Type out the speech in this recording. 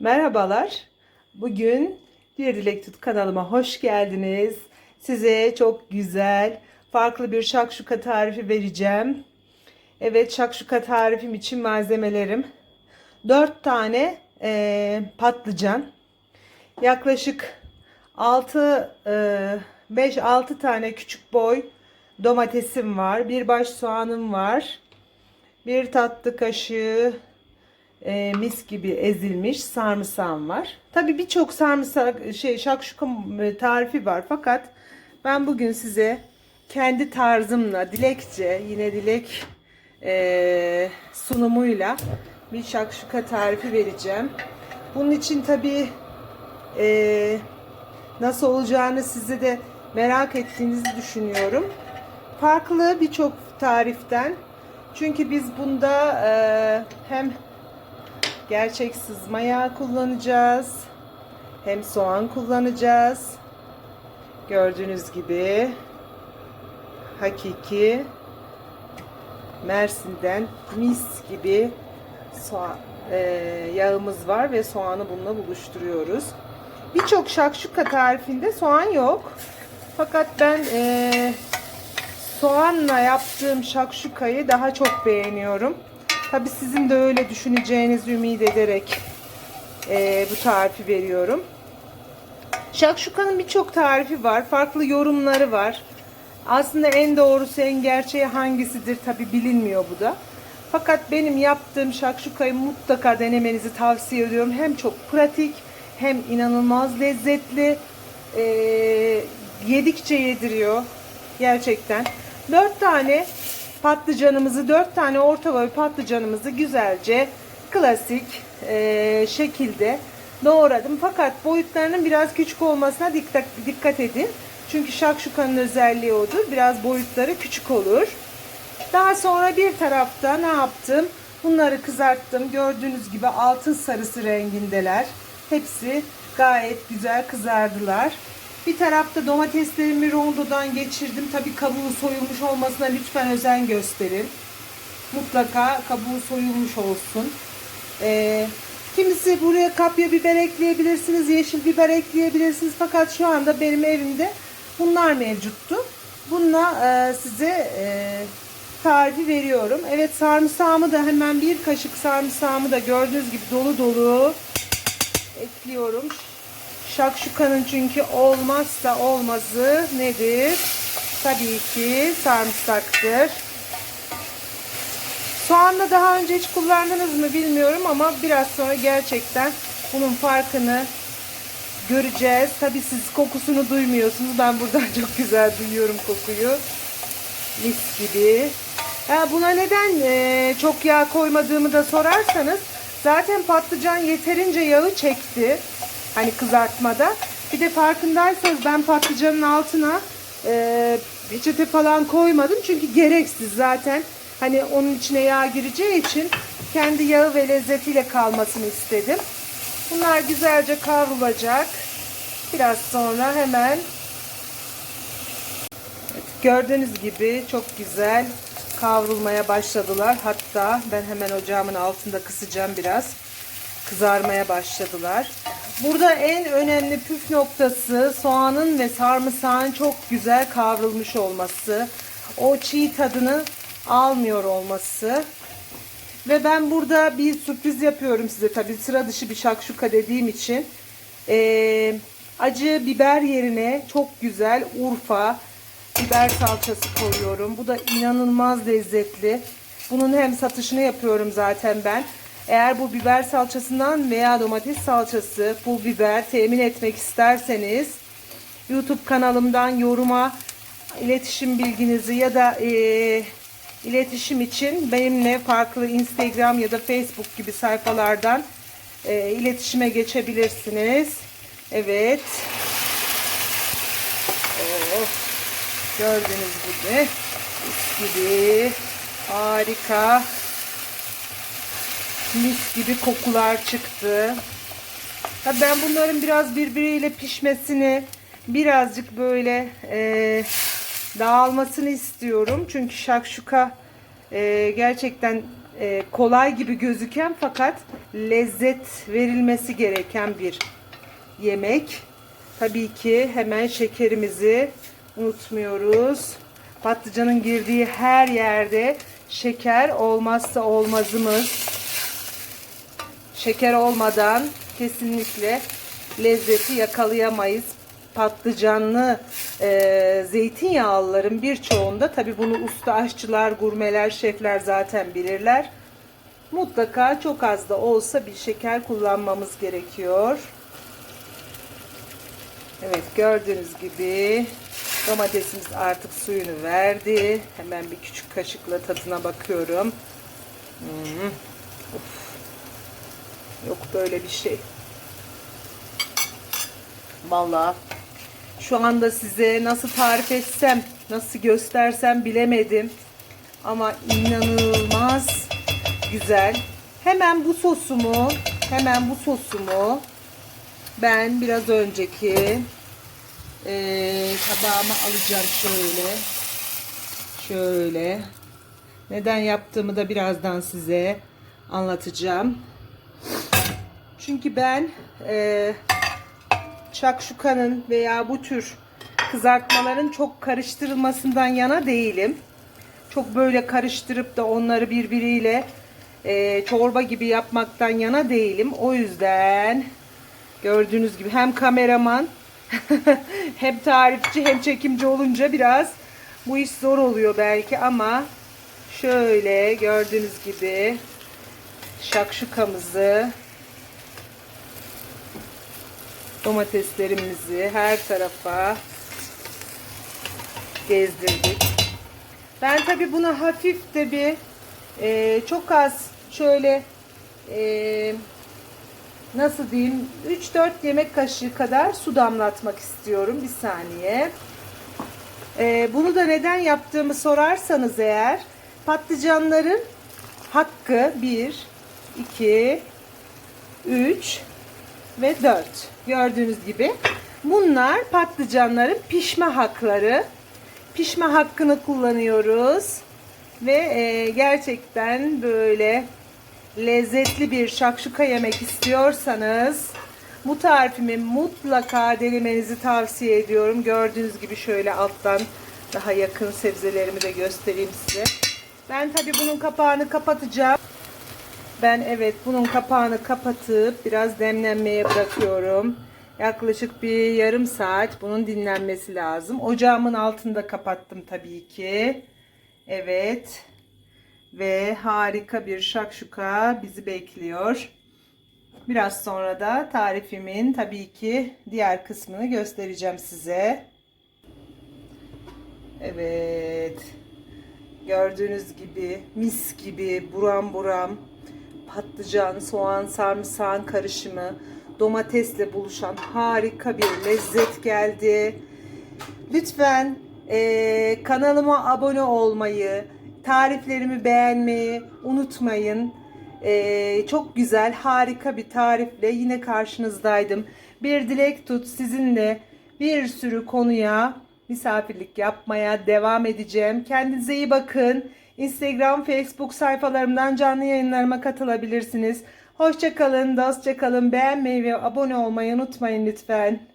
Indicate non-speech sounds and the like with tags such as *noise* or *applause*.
Merhabalar. Bugün Bir Dilek Tut kanalıma hoş geldiniz. Size çok güzel, farklı bir şakşuka tarifi vereceğim. Evet, şakşuka tarifim için malzemelerim. 4 tane eee, patlıcan. Yaklaşık 6 5-6 tane küçük boy domatesim var. Bir baş soğanım var. Bir tatlı kaşığı e, mis gibi ezilmiş sarımsağım var. Tabi birçok sarımsak şey şakşuka e, tarifi var fakat ben bugün size kendi tarzımla dilekçe yine dilek e, sunumuyla bir şakşuka tarifi vereceğim. Bunun için tabi e, nasıl olacağını size de merak ettiğinizi düşünüyorum. Farklı birçok tariften çünkü biz bunda e, hem gerçek sızma yağ kullanacağız. Hem soğan kullanacağız. Gördüğünüz gibi hakiki Mersin'den mis gibi soğan, e, yağımız var ve soğanı bununla buluşturuyoruz. Birçok şakşuka tarifinde soğan yok. Fakat ben e, soğanla yaptığım şakşukayı daha çok beğeniyorum. Tabi sizin de öyle düşüneceğinizi ümit ederek e, bu tarifi veriyorum. Şakşukanın birçok tarifi var. Farklı yorumları var. Aslında en doğrusu en gerçeği hangisidir tabi bilinmiyor bu da. Fakat benim yaptığım şakşukayı mutlaka denemenizi tavsiye ediyorum. Hem çok pratik hem inanılmaz lezzetli. E, yedikçe yediriyor. Gerçekten. 4 tane patlıcanımızı 4 tane orta boy patlıcanımızı güzelce klasik e, şekilde doğradım. Fakat boyutlarının biraz küçük olmasına dikkat, dikkat edin. Çünkü şakşukanın özelliği odur. Biraz boyutları küçük olur. Daha sonra bir tarafta ne yaptım? Bunları kızarttım. Gördüğünüz gibi altın sarısı rengindeler. Hepsi gayet güzel kızardılar. Bir tarafta domateslerimi rondodan geçirdim. Tabi kabuğu soyulmuş olmasına lütfen özen gösterin. Mutlaka kabuğu soyulmuş olsun. Ee, kimisi buraya kapya biber ekleyebilirsiniz. Yeşil biber ekleyebilirsiniz. Fakat şu anda benim evimde bunlar mevcuttu. Bununla e, size e, tarifi veriyorum. Evet sarımsağımı da hemen bir kaşık sarımsağımı da gördüğünüz gibi dolu dolu ekliyorum. Şakşukanın çünkü olmazsa olmazı nedir? Tabii ki sarımsaktır. Soğanla daha önce hiç kullandınız mı bilmiyorum ama biraz sonra gerçekten bunun farkını göreceğiz. Tabii siz kokusunu duymuyorsunuz. Ben buradan *laughs* çok güzel duyuyorum kokuyu. Mis gibi. Ha, buna neden e, çok yağ koymadığımı da sorarsanız zaten patlıcan yeterince yağı çekti. Hani kızartmada. Bir de farkındaysanız ben patlıcanın altına e, peçete falan koymadım. Çünkü gereksiz zaten. Hani onun içine yağ gireceği için kendi yağı ve lezzetiyle kalmasını istedim. Bunlar güzelce kavrulacak. Biraz sonra hemen gördüğünüz gibi çok güzel kavrulmaya başladılar. Hatta ben hemen ocağımın altında kısacağım biraz. Kızarmaya başladılar. Burada en önemli püf noktası soğanın ve sarımsağın çok güzel kavrulmuş olması. O çiğ tadını almıyor olması. Ve ben burada bir sürpriz yapıyorum size tabii sıra dışı bir şakşuka dediğim için. Ee, acı biber yerine çok güzel Urfa biber salçası koyuyorum. Bu da inanılmaz lezzetli. Bunun hem satışını yapıyorum zaten ben. Eğer bu biber salçasından veya domates salçası, pul biber temin etmek isterseniz YouTube kanalımdan yoruma iletişim bilginizi ya da e, iletişim için benimle farklı Instagram ya da Facebook gibi sayfalardan e, iletişime geçebilirsiniz. Evet. Oh, gördüğünüz gibi mis gibi harika mis gibi kokular çıktı. Tabii ben bunların biraz birbiriyle pişmesini birazcık böyle e, dağılmasını istiyorum. Çünkü şakşuka e, gerçekten e, kolay gibi gözüken fakat lezzet verilmesi gereken bir yemek. Tabii ki hemen şekerimizi unutmuyoruz. Patlıcanın girdiği her yerde şeker olmazsa olmazımız. Şeker olmadan kesinlikle lezzeti yakalayamayız. Patlıcanlı e, zeytinyağlıların birçoğunda tabi bunu usta aşçılar, gurmeler, şefler zaten bilirler. Mutlaka çok az da olsa bir şeker kullanmamız gerekiyor. Evet gördüğünüz gibi domatesimiz artık suyunu verdi. Hemen bir küçük kaşıkla tadına bakıyorum. Hmm. Of. Yok böyle bir şey. Vallahi şu anda size nasıl tarif etsem, nasıl göstersem bilemedim. Ama inanılmaz güzel. Hemen bu sosumu, hemen bu sosumu ben biraz önceki e, tabağıma alacağım şöyle. Şöyle. Neden yaptığımı da birazdan size anlatacağım. Çünkü ben e, şakşukanın veya bu tür kızartmaların çok karıştırılmasından yana değilim. Çok böyle karıştırıp da onları birbiriyle e, çorba gibi yapmaktan yana değilim. O yüzden gördüğünüz gibi hem kameraman *laughs* hem tarifçi hem çekimci olunca biraz bu iş zor oluyor belki ama şöyle gördüğünüz gibi şakşukamızı domateslerimizi her tarafa gezdirdik. Ben tabi buna hafif de bir e, çok az şöyle e, nasıl diyeyim 3-4 yemek kaşığı kadar su damlatmak istiyorum. Bir saniye. E, bunu da neden yaptığımı sorarsanız eğer patlıcanların hakkı 1, 2, 3 ve 4. Gördüğünüz gibi bunlar patlıcanların pişme hakları. Pişme hakkını kullanıyoruz. Ve e, gerçekten böyle lezzetli bir şakşuka yemek istiyorsanız bu tarifimi mutlaka denemenizi tavsiye ediyorum. Gördüğünüz gibi şöyle alttan daha yakın sebzelerimi de göstereyim size. Ben tabi bunun kapağını kapatacağım. Ben evet bunun kapağını kapatıp biraz demlenmeye bırakıyorum. Yaklaşık bir yarım saat bunun dinlenmesi lazım. Ocağımın altında kapattım tabii ki. Evet. Ve harika bir şakşuka bizi bekliyor. Biraz sonra da tarifimin tabii ki diğer kısmını göstereceğim size. Evet. Gördüğünüz gibi mis gibi buram buram patlıcan, soğan, sarımsağın karışımı, domatesle buluşan harika bir lezzet geldi. Lütfen e, kanalıma abone olmayı, tariflerimi beğenmeyi unutmayın. E, çok güzel, harika bir tarifle yine karşınızdaydım. Bir dilek tut sizinle bir sürü konuya misafirlik yapmaya devam edeceğim. Kendinize iyi bakın. Instagram, Facebook sayfalarımdan canlı yayınlarıma katılabilirsiniz. Hoşçakalın, dostça kalın. Beğenmeyi ve abone olmayı unutmayın lütfen.